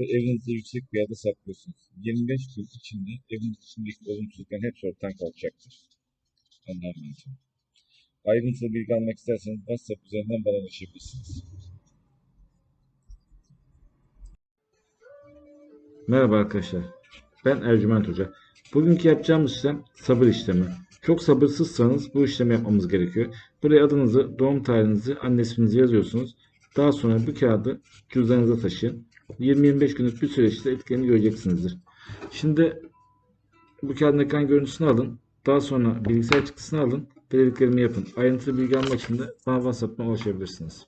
ve evinizde yüksek bir yerde saklıyorsunuz. 25 gün içinde evin içindeki olumsuzlukların hepsi ortadan kalkacaktır. Anlamayın. Ayrıntılı bilgi almak isterseniz WhatsApp üzerinden bana ulaşabilirsiniz. Merhaba arkadaşlar. Ben Ercüment Hoca. Bugünkü yapacağımız işlem sabır işlemi. Çok sabırsızsanız bu işlemi yapmamız gerekiyor. Buraya adınızı, doğum tarihinizi, anne yazıyorsunuz. Daha sonra bu kağıdı cüzdanınıza taşıyın. 20-25 günlük bir süreçte etkilerini göreceksinizdir. Şimdi bu kağıdın ekran görüntüsünü alın. Daha sonra bilgisayar çıktısını alın. Dediklerimi yapın. Ayrıntılı bilgi almak için de bana WhatsApp'tan ulaşabilirsiniz.